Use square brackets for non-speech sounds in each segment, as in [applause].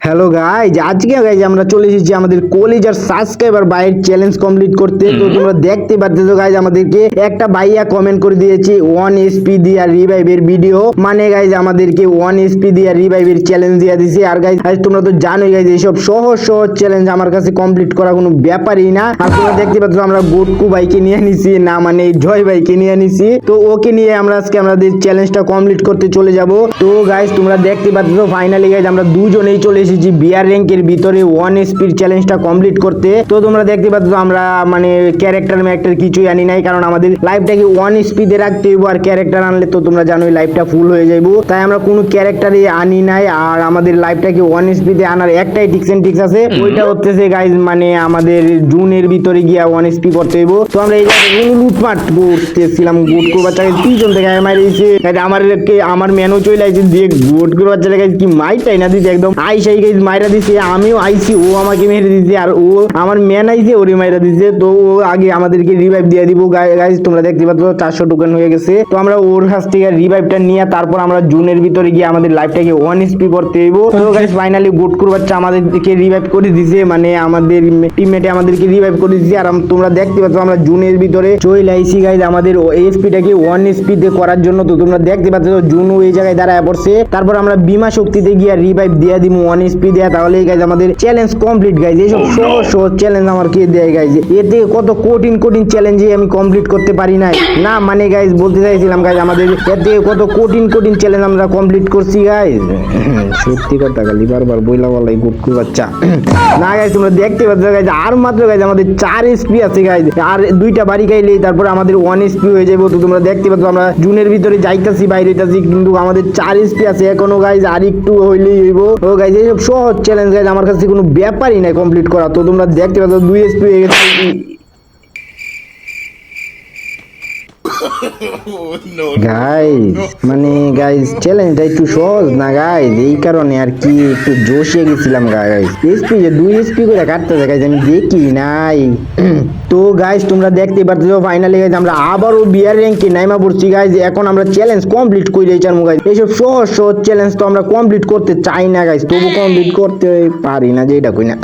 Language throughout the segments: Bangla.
হ্যালো গাইজ আজকে গাইজ আমরা চলে এসেছি আমাদের কলেজার সাবস্ক্রাইবার বাইক চ্যালেঞ্জ কমপ্লিট করতে। তো তোমরা দেখতে পাচ্ছো গাইজ আমাদেরকে একটা ভাইয়া কমেন্ট করে দিয়েছে ওয়ান এসপি দিয়া রিভাইভের ভিডিও মানে গাইজ আমাদেরকে ওয়ান এসপি দিয়া রিভাইভের চ্যালেঞ্জ দিয়ে দিছে। আর গাইজ গাইজ তোমরা তো জানোই গাইজ এইসব সহজ সহজ চ্যালেঞ্জ আমার কাছে কমপ্লিট করা কোনো ব্যাপারই না। আর তোমরা দেখতে পাচ্ছ আমরা গোটকু বাইকে নিয়ে নিছি না মানে জয় বাইকে নিয়ে নিছি তো ওকে নিয়ে আমরা আজকে আমাদের চ্যালেঞ্জটা কমপ্লিট করতে চলে যাব। তো গাইজ তোমরা দেখতে পাচ্ছ ফাইনালি গাইজ আমরা দুজনেই চলে এসেছি বিয়ার র্যাঙ্কের ভিতরে ওয়ান স্পিড চ্যালেঞ্জটা কমপ্লিট করতে। তো তোমরা দেখতে পাচ্ছ আমরা মানে ক্যারেক্টার ম্যাক্টার কিছুই আনি নাই কারণ আমাদের লাইফটাকে ওয়ান স্পিডে রাখতে হইব আর ক্যারেক্টার আনলে তো তোমরা জানোই লাইফটা ফুল হয়ে যাইব। তাই আমরা কোনো ক্যারেক্টারই আনি নাই আর আমাদের লাইফটাকে ওয়ান স্পিডে আনার একটাই টিক্স এন্ড টিক্স আছে। ওইটা হচ্ছে গাইজ মানে আমাদের জুনের ভিতরে গিয়া ওয়ান স্পি করতে হইব। তো আমরা এই জায়গায় লুটপাট করতেছিলাম গুট করে বাচ্চাকে পিছন থেকে মারি দিয়েছে আমার আমার ম্যানও চলে আসছে দিয়ে গুট করে বাচ্চাটাকে কি মাইটাই না দিতে একদম। আইসাই গাইজ মাইরা দিছে আমিও আইছি ও আমাকে মেরে দিছে আর ও আমার ম্যান আইছে ওরে মাইরা দিছে। তো ও আগে আমাদেরকে রিভাইভ দিয়ে দিব গাইজ তোমরা দেখতে পাচ্ছ চারশো টোকেন হয়ে গেছে। তো আমরা ওর কাছ থেকে রিভাইভটা নিয়ে তারপর আমরা জুনের ভিতরে গিয়ে আমাদের লাইফটাকে ওয়ান স্পি করতে হইব। তো গাইজ ফাইনালি গুট করে বাচ্চা আমাদেরকে রিভাইভ করে দিছে মানে আমাদের টিমমেটে আমাদেরকে রিভাইভ করে দিছে। আর তোমরা দেখতে পাচ্ছ আমরা জুনের ভিতরে চলে আইসি গাইজ আমাদের এসপিটাকে ওয়ান স্পিডে করার জন্য। তো তোমরা দেখতে পাচ্ছ জুন এই জায়গায় দাঁড়ায় পড়ছে। তারপর আমরা বিমা শক্তিতে গিয়ে রিভাইভ দিয়ে দিব ওয়ান দেয়া তাহলে গাইজ আমাদের চ্যালেঞ্জ কমপ্লিট গাইজ এইসব সহজ সহজ চ্যালেঞ্জ আমার কে দেয় গাইজ এর থেকে কত কঠিন কঠিন চ্যালেঞ্জে আমি কমপ্লিট করতে পারি নাই। না মানে গাইজ বলতে চাইছিলাম গাইজ আমাদের এর থেকে কত কঠিন কঠিন চ্যালেঞ্জ আমরা কমপ্লিট করছি গাইজ সত্যি কথা গালি বারবার বইলা বলাই গুটকু বাচ্চা। না গাইজ তোমরা দেখতে পাচ্ছ গাইজ আর মাত্র গাইজ আমাদের চার এসপি আছে গাইজ আর দুইটা বাড়ি খাইলেই তারপর আমাদের ওয়ান এসপি হয়ে যাব তো তোমরা দেখতে পাচ্ছ আমরা জুনের ভিতরে যাইতাছি বাইরে হইতাছি কিন্তু আমাদের চার এসপি আছে এখনও গাইজ আর একটু হইলেই হইব। ও গাইজ এইসব সহজ চ্যালেঞ্জ গাইজ আমার কাছে কোনো ব্যাপারই নাই কমপ্লিট করা। তো তোমরা দেখতে পাচ্ছ, দুই এসপি হয়ে গেছে। গাইজ মানে গাইজ চ্যালেঞ্জটা একটু সহজ না গাইজ এই কারণে আর কি একটু জোশে গেছিলাম গাইজ এসপি যে দুই এসপি করে গাইজ আমি দেখি নাই। তো গাইজ তোমরা দেখতে ফাইনালি গাইজ আমরা আবারও বিয়ার র্যাঙ্কে নাইমা পড়ছি গাইজ এখন আমরা চ্যালেঞ্জ কমপ্লিট করে চারমু গাইজ এইসব সহজ সহজ চ্যালেঞ্জ তো আমরা কমপ্লিট করতে চাই না গাইজ তবু কমপ্লিট করতে পারি না যেটা কই না।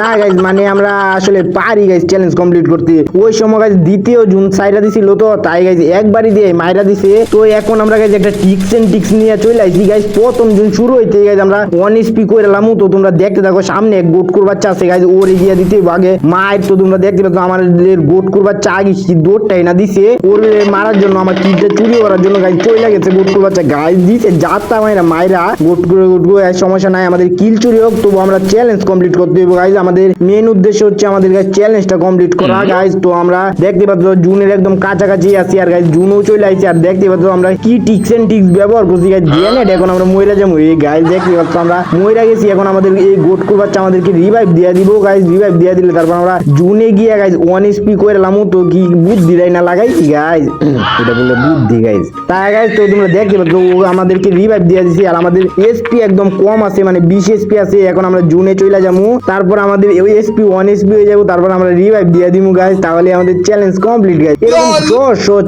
না গাইজ মানে আমরা আসলে পারি গাইজ চ্যালেঞ্জ কমপ্লিট করতে। ওই সময় গাইজ দ্বিতীয় জুন সাইরা দিছিল তো তাই গাইজ একবারই দিয়ে মাইরা দিছে। তো এখন আমরা গাইজ একটা টিক্স এন্ড টিক্স নিয়ে চলে আইছি। গাইজ প্রথম জুন শুরু হইতে গাইজ আমরা ওয়ান স্পি করে লামু তো তোমরা দেখতে থাকো সামনে এক গোট কুর বাচ্চা আছে। গাইজ ওরে গিয়ে দিতে আগে। মায়ের তো তোমরা দেখতে পাচ্ছ আমাদের গোট কুর বাচ্চা আগে কি দৌড়টাই না দিছে। ওরে মারার জন্য আমার কিডটা চুরি করার জন্য গাইজ চলে গেছে গোট কুর বাচ্চা গাইজ দিছে যাত্রা মাইরা মাইরা গোট করে গোট করে সমস্যা নাই আমাদের কিল চুরি হোক তবু আমরা চ্যালেঞ্জ কমপ্লিট করতে হবে গাইজ আমাদের মেন উদ্দেশ্য হচ্ছে আমাদের গাইজ চ্যালেঞ্জটা কমপ্লিট করা। গাইজ তো আমরা দেখতে পাচ্ছ জুনের একদম কাছাকাছি আছি আর গাইজ জুনও চলে আইছি আর দেখতে পাচ্ছ আমরা কি টিক্স এন্ড টিক্স ব্যবহার করছি গাইজ গ্রেনেড এখন আমরা মইরা যাব। এই গাইজ দেখতে পাচ্ছ আমরা মইরা গেছি এখন আমাদের এই গোট কুর বাচ্চা আমাদেরকে রিভাইভ দিয়ে দিব গাইজ রিভাইভ দিয়ে দিলে তারপর আমরা জুনে গিয়ে গাইজ ওয়ান এসপি করে লামু তো কি বুদ্ধি দেয় না লাগাইছি গাইজ [clears throat] এটা বলে বুদ্ধি গাইজ তাই গাইজ তো তোমরা দেখতে পাচ্ছ ও আমাদেরকে রিভাইভ দিয়ে দিছি আর আমাদের এসপি একদম কম আছে মানে বিশ এসপি আছে। এখন আমরা জুনে চলে যাব তারপর আমাদের ওই এসপি ওয়ান এসপি হয়ে যাব তারপর আমরা রিভাইভ দিয়ে দিব গাইজ তাহলে আমাদের চ্যালেঞ্জ কমপ্লিট গাইজ এরকম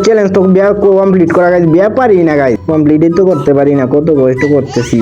চ্যালেঞ্জ তো বিয়া কমপ্লিট করা গাইজ ব্যাপারই না গাইজ কমপ্লিটই তো করতে পারি না, কত কষ্ট করতেছি।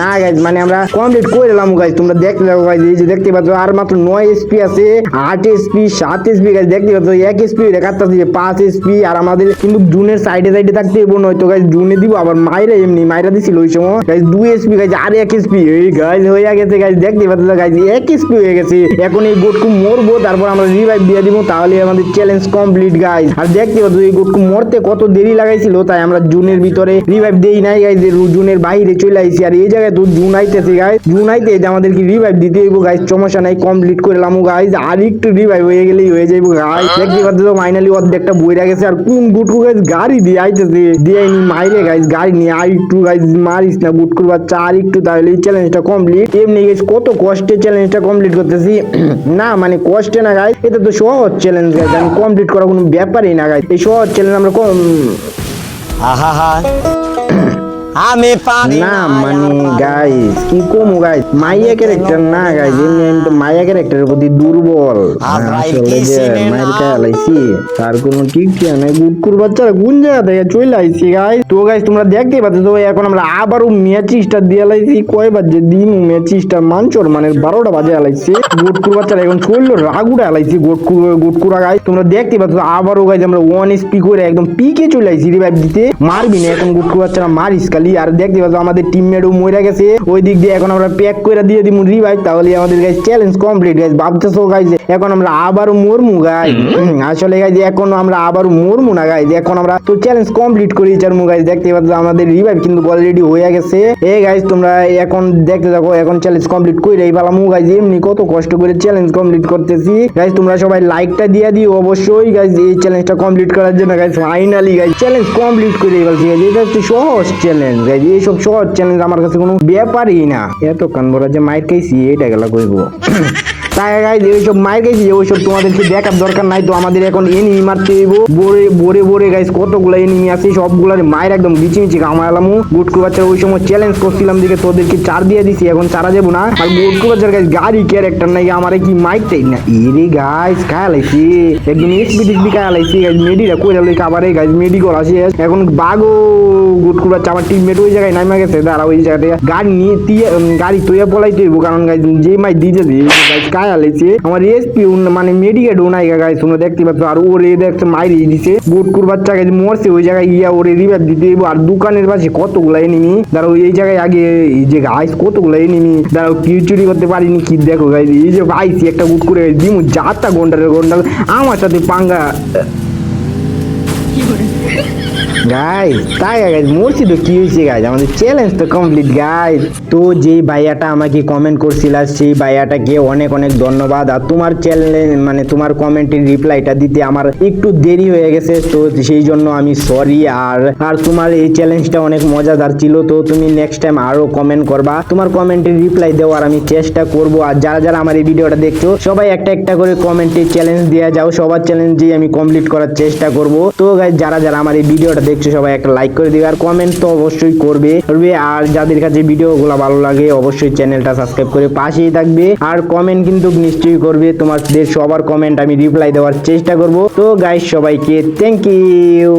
না গাইজ মানে আমরা কমপ্লিট করে দিলাম গাইজ তোমরা দেখতে থাকো গাইজ এই যে দেখতে পাচ্ছ, আর মাত্র নয় এসপি আছে, আট এসপি সাত এসপি গাইজ দেখতে পাচ্ছ, এক এসপি দেখাচ্ছে যে পাঁচ এসপি আর আমাদের কিন্তু জুনের সাইডে সাইডে থাকতে হইব, নয়তো গাইজ জুনে দিব, আবার মাইরা এমনি মাইরা দিছিল ওই সময়। গাইজ দুই এসপি গাইজ আর এক এসপি এই গাইজ হয়ে গেছে গাইজ দেখতে পাচ্ছ গাইজ এক এসপি হয়ে গেছে। এখন এই গোটকু মরবো, তারপর আমরা রিভাইভ দিয়ে দিব তাহলে আমাদের চ্যালেঞ্জ কমপ্লিট গাইজ আর দেখতে পাচ্ছ, এই গোটকু মরতে কত দেরি লাগাইছিল তাই আমরা জুনের ভিতরে রিভাইভ দেই নাই গাইজ জুনের বাইরে চলে আইছি। আর এই জায়গায় তো জুন আইতেছে গাইজ জুন আইতে আমাদেরকে রিভাইভ দিতে হইব গাইজ সমস্যা নাই কমপ্লিট করে লামু গাইজ আর একটু রিভাইভ হয়ে গেলেই হয়ে যাইব গাইজ দেখতে পাচ্ছ ফাইনালি অর্ধেকটা বইরা গেছে। আর কোন গুটকু গাইজ গাড়ি দিয়ে আইতেছে? দিয়ে নি মাইরে গাইজ গাড়ি নিয়ে আর একটু গাইজ মারিস না গুটকুর বাচ্চা আর একটু, তাহলে এই চ্যালেঞ্জটা কমপ্লিট এমনি গাইজ কত কষ্টে চ্যালেঞ্জটা কমপ্লিট করতেছি। [clears throat] না মানে কষ্টে না গাইজ এটা তো সহজ চ্যালেঞ্জ গাইজ আমি কমপ্লিট করা কোনো ব্যাপারই না গাইজ এই সহজ চ্যালেঞ্জ আমরা কম আহা আমি পারি না মানে গাইস কি কমু গাইস মাইয়া ক্যারেক্টার না গাইস এমনি আমি তো মাইয়া ক্যারেক্টারের প্রতি দুর্বল। আসলে যে খাই তার কোনো ঠিক ঠিক নাই। গুটকুর বাচ্চারা কোন জায়গা থেকে চলে আইছি গাইস তো গাইস তোমরা পাচ্ছ তো এখন আমরা আবারও দিয়ে লাইছি। কয় বাজে দিন? ম্যাচ স্টার মানচর মানে বারোটা বাজে আলাইছি। গোটকুর বাচ্চারা এখন চলল রাগুড়ে আলাইছি গোটকুর গোটকুরা গাইস তোমরা দেখতে পাচ্ছ আবারও গাইস আমরা ওয়ান এসপি করে একদম পিকে চলে আইছি রিভাইভ দিতে। মারবি না এখন গুটকুর বাচ্চারা মারিস খালি। আর দেখতে পাচ্ছ আমাদের টিমমেটও মরে গেছে। ওই দিক দিয়ে এখন আমরা প্যাক করে দিয়ে দিব রিভাইভ তাহলে আমাদের গাইস চ্যালেঞ্জ কমপ্লিট গাইস ভাবতেছো গাইস এখন আমরা আবারও মরমু গাইস আসলে গাইস এখন আমরা আবারও মরমু না গাইস এখন আমরা তো চ্যালেঞ্জ কমপ্লিট করি চারমু গাইস দেখতে পাচ্ছ আমাদের রিভাইভ কিন্তু অলরেডি হয়ে গেছে। এ গাইস তোমরা এখন দেখতে থাকো এখন চ্যালেঞ্জ কমপ্লিট করে এই পালামু গাইস এমনি কত কষ্ট করে চ্যালেঞ্জ কমপ্লিট করতেছি। গাইস তোমরা সবাই লাইকটা দিয়ে দিও অবশ্যই গাইস এই চ্যালেঞ্জটা কমপ্লিট করার জন্য guys finally guys challenge complete করে বলছি গাইস এটা হচ্ছে সহজ চ্যালেঞ্জ গাইস এইসব সহজ চ্যালেঞ্জ আমার কাছে কোনো ব্যাপারই না। এত কান বড় যে মাইর খাইছি, এইটা গেলা কইবো। তাই গাইজ এইসব মাইর গেছি ওইসব তোমাদেরকে দেখার দরকার নাই তো আমাদের এখন এনিমি মারতে বোরে বোরে বোরে গাইজ কতগুলো এনিমি আছে, সবগুলার মায়ের একদম বিচি মিচি কামালামু বাচ্চার ওই সময় চ্যালেঞ্জ করছিলাম দিকে তোদেরকে চার দিয়ে দিছি, এখন চারা যাব না। আর বাচ্চার গাড়ি ক্যারেক্টার নাই, আমারে কি মাইরটাই না। এরে গাইজ খায়া লাইছি একদম এসপি খায়া লাইছি গাইজ মেডিরা খাবারে গাইজ মেডিকল আসে এখন বাগো গুটকু বাচ্চা ওই জায়গায় নামা গেছে তারা ওই জায়গা গাড়ি নিয়ে গাড়ি তুইয়া পলাইতে কারণ যে মাই দিতে লাইছে আমার এসপি মানে মেডিকেট উনাই গাইজ তোমরা দেখতে পাচ্ছ, আর ওরে দেখছে মাইরি দিছে। গুটকুর বাচ্চা গাইজ মরছে, ওই জায়গায় ইয়া ওরে রিভাইভ দিতে আর দোকানের পাশে কতগুলা এনিমি দাঁড়াও, এই জায়গায় আগে, এই যে গাইজ কতগুলা এনিমি দাঁড়াও কি চুরি করতে পারিনি, কি দেখো গাইজ এই যে আইসি একটা গুট করে দিমু যাতা গন্ডারের গন্ডার। আমার সাথে পাঙ্গা গাইজ তাই গাইজ মরছি তো কি হয়েছে গাইজ আমাদের চ্যালেঞ্জ তো কমপ্লিট গাইজ তো যেই ভাইয়াটা আমাকে কমেন্ট করছিল, সেই ভাইয়াটাকে অনেক অনেক ধন্যবাদ। আর তোমার চ্যালেঞ্জ মানে তোমার কমেন্টের রিপ্লাইটা দিতে আমার একটু দেরি হয়ে গেছে, তো সেই জন্য আমি সরি আর আর তোমার এই চ্যালেঞ্জটা অনেক মজাদার ছিল, তো তুমি নেক্সট টাইম আরও কমেন্ট করবা। তোমার কমেন্টের রিপ্লাই দেওয়ার আমি চেষ্টা করব। আর যারা যারা আমার এই ভিডিওটা দেখছ, সবাই একটা একটা করে কমেন্টে চ্যালেঞ্জ দেওয়া যাও। সবার চ্যালেঞ্জই আমি কমপ্লিট করার চেষ্টা করব। তো গাইজ যারা যারা আমার এই ভিডিওটা দেখছ সবাই একটা লাইক করে দিবে আর কমেন্ট তো অবশ্যই করবে। করবে। আর যাদের কাছে ভিডিও গুলো ভালো লাগে, অবশ্যই চ্যানেলটা সাবস্ক্রাইব করে পাশেই থাকবে। আর কমেন্ট কিন্তু নিশ্চয়ই করবে। তোমাদের সবার কমেন্ট আমি রিপ্লাই দেওয়ার চেষ্টা করব। তো গাইস সবাইকে থ্যাংক ইউ